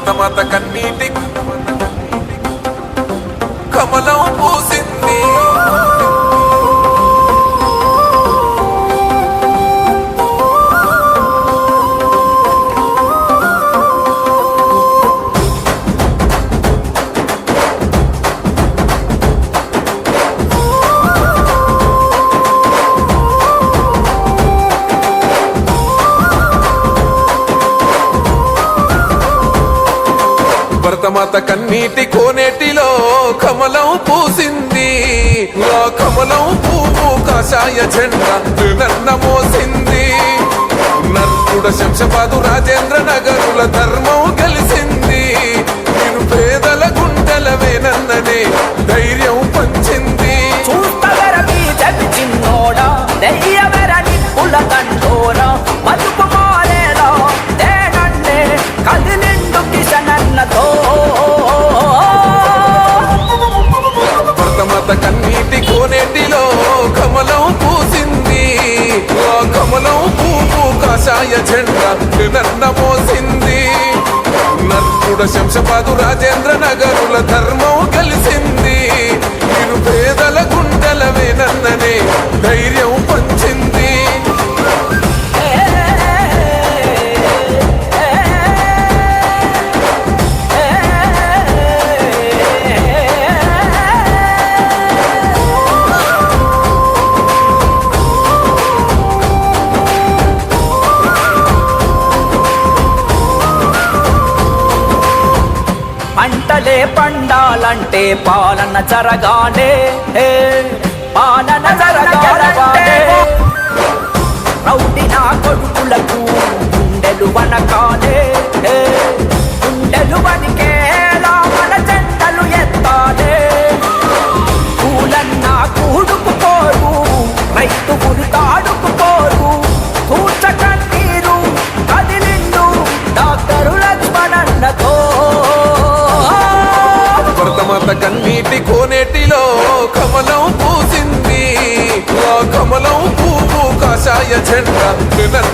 భారతమాత కన్నీటి కమలం పూసి భరతమాత కన్నీటి కోనేటిలో కమలం పూసింది. ఆ కమలం పువ్వు కాషాయ జెండా నన్న మోసింది. నర్కుడ శంషపాదు రాజేంద్ర నగరుల ధర్మ పువ్వు జెండా నన్న మోసింది నర్పుడ శంశపాదు రాజేంద్ర నగరుల పంటలే పండాలంటే పాలన జరగానే పాలన జరగానే రౌడి నా కొడుకులకు గుండెలు వనకాలే. ఏ, గుండెలు వనికేలా మన కన్నీటి కోనేటిలో కమలం పూసింది. ఆ కమలం పువ్వు కాషాయ జెండా